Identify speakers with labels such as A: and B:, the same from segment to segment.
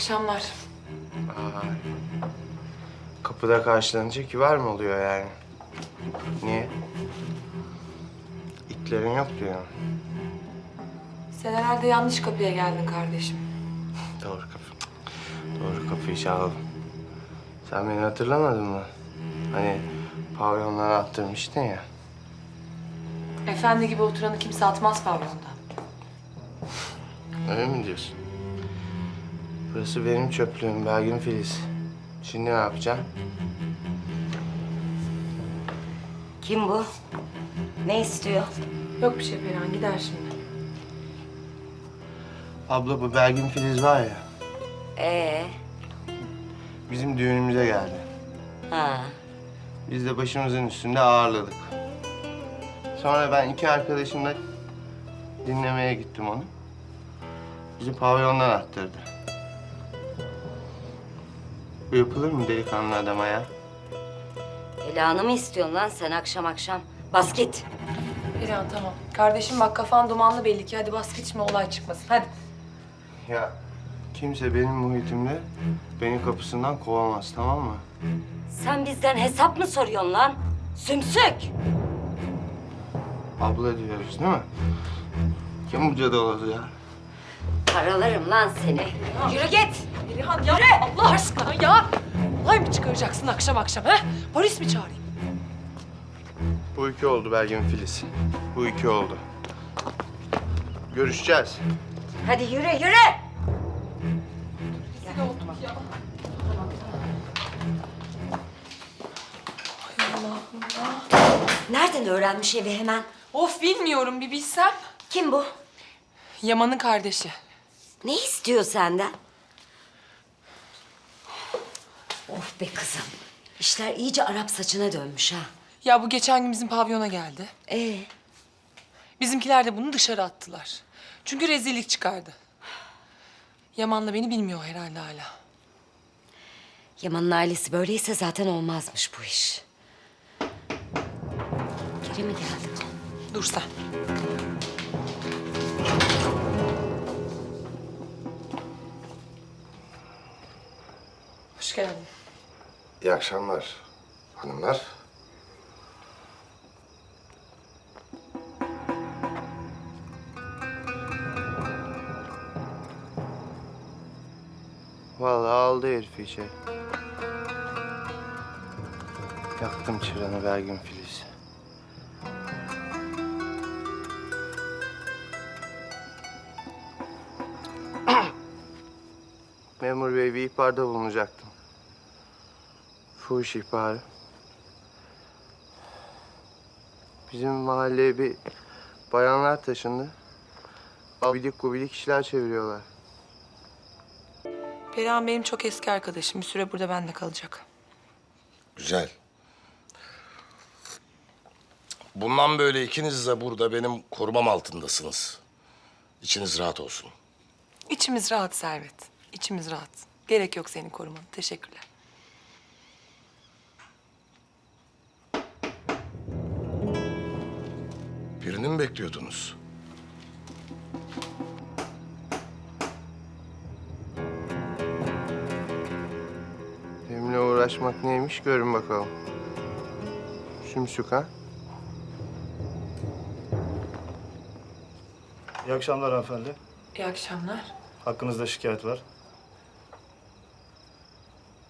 A: akşamlar.
B: Aa, kapıda karşılanınca kibar mı oluyor yani? Niye? İtlerin yok diyor.
A: Sen herhalde yanlış kapıya geldin kardeşim.
B: Doğru kapı. Doğru kapıyı çaldım. Sen beni hatırlamadın mı? Hani pavyonlara attırmıştın ya.
A: Efendi gibi oturanı kimse atmaz pavyonda.
B: Öyle mi diyorsun? Burası benim çöplüğüm Belgin Filiz. Şimdi ne yapacağım?
C: Kim bu? Ne istiyor?
A: Yok bir şey Perihan gider şimdi.
B: Abla bu Belgin Filiz var ya,
C: Ee,
B: bizim düğünümüze geldi.
C: ha.
B: Biz de başımızın üstünde ağırladık. Sonra ben iki arkadaşımla dinlemeye gittim onu. Bizi pavyondan attırdı. Bu yapılır mı delikanlı adama ya?
C: Ela'nı mı istiyorsun lan sen akşam akşam? Bas git.
A: Tamam. Kardeşim bak kafan dumanlı belli ki. Hadi bas şimdi olay çıkmasın. Hadi.
B: Ya kimse benim muhitimde beni kapısından kovamaz tamam mı?
C: Sen bizden hesap mı soruyorsun lan? Sümsük.
B: Abla diyoruz değil mi? Kim bu cadalozu ya?
C: Paralarım lan seni. Yürü git.
A: Çıkaracaksın akşam akşam ha? Polis mi çağırayım?
B: Bu iki oldu Belgin Filiz. Bu iki oldu. Görüşeceğiz.
C: Hadi yürü yürü. Nereden öğrenmiş evi hemen?
A: Of bilmiyorum bir bilsem.
C: Kim bu?
A: Yaman'ın kardeşi.
C: Ne istiyor senden? Of be kızım. İşler iyice Arap saçına dönmüş ha.
A: Ya bu geçen gün bizim pavyona geldi.
C: Ee,
A: Bizimkiler de bunu dışarı attılar. Çünkü rezillik çıkardı. Yaman'la beni bilmiyor herhalde hala.
C: Yaman'ın ailesi böyleyse zaten olmazmış bu iş. Geri mi geldi?
A: Dur sen. Hoş geldin.
D: İyi akşamlar hanımlar.
B: Vallahi aldı herif işe. Yaktım çıranı Belgin Filiz. Memur bey bir ihbarda bulunacaktım. Fuhuş ihbarı. Bizim mahalleye bir bayanlar taşındı. Abidik gubidik işler çeviriyorlar.
A: Perihan benim çok eski arkadaşım. Bir süre burada bende kalacak.
D: Güzel. Bundan böyle ikiniz de burada benim korumam altındasınız. İçiniz rahat olsun.
A: İçimiz rahat Servet. İçimiz rahat. Gerek yok seni koruman. Teşekkürler.
D: Birini mi bekliyordunuz?
B: Benimle uğraşmak neymiş görün bakalım. Sümsük ha?
E: İyi akşamlar hanımefendi.
A: İyi akşamlar.
E: Hakkınızda şikayet var.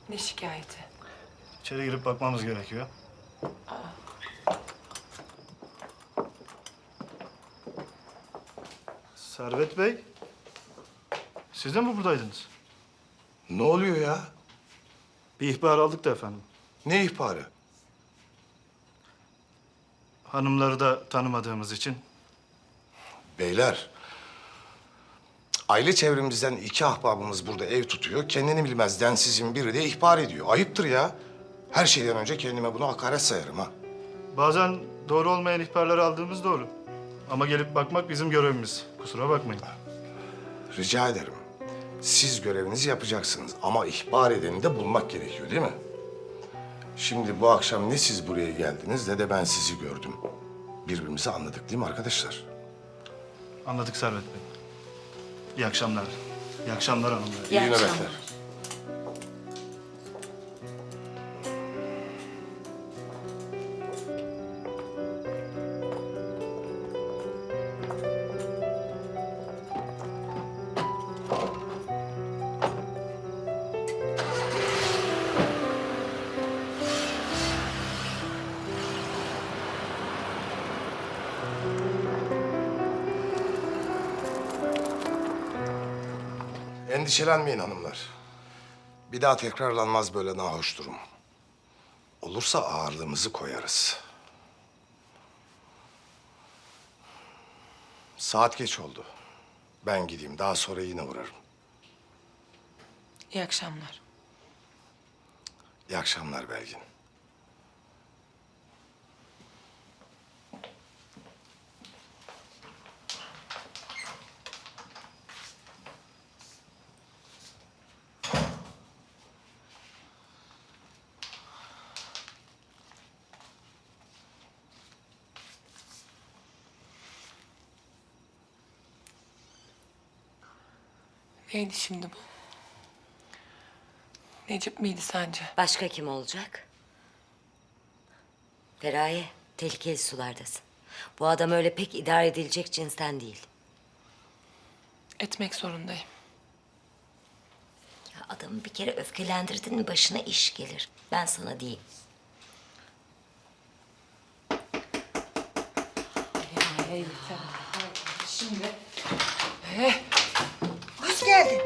A: Ne şikayeti?
E: İçeri girip bakmamız gerekiyor. Servet Bey, siz de mi buradaydınız?
D: Ne oluyor ya?
E: Bir ihbar aldık da efendim.
D: Ne ihbarı?
E: Hanımları da tanımadığımız için
D: Beyler, aile çevremizden iki ahbabımız burada ev tutuyor. Kendini bilmez densizin biri de ihbar ediyor. Ayıptır ya. Her şeyden önce kendime bunu hakaret sayarım ha.
E: bazen doğru olmayan ihbarları aldığımız doğru. Ama gelip bakmak bizim görevimiz. Kusura bakmayın.
D: Rica ederim. Siz görevinizi yapacaksınız ama ihbar edeni de bulmak gerekiyor değil mi? Şimdi bu akşam ne siz buraya geldiniz ne de ben sizi gördüm. Birbirimizi anladık değil mi arkadaşlar?
E: Anladık Servet Bey. İyi akşamlar. İyi akşamlar hanımlar.
D: İyi,
C: akşamlar.
D: nöbetler. Endişelenmeyin hanımlar. Bir daha tekrarlanmaz böyle nahoş durum. Olursa ağırlığımızı koyarız. Saat geç oldu. Ben gideyim. Daha sonra yine uğrarım.
A: İyi akşamlar.
D: İyi akşamlar Belgin.
A: Neydi şimdi bu? Necip miydi sence?
C: Başka kim olacak? Feraye, tehlikeli sulardasın. Bu adam öyle pek idare edilecek cinsten değil.
A: Etmek zorundayım.
C: Ya adamı bir kere öfkelendirdin mi başına iş gelir. Ben sana diyeyim.
A: Şimdi
F: hoş geldin.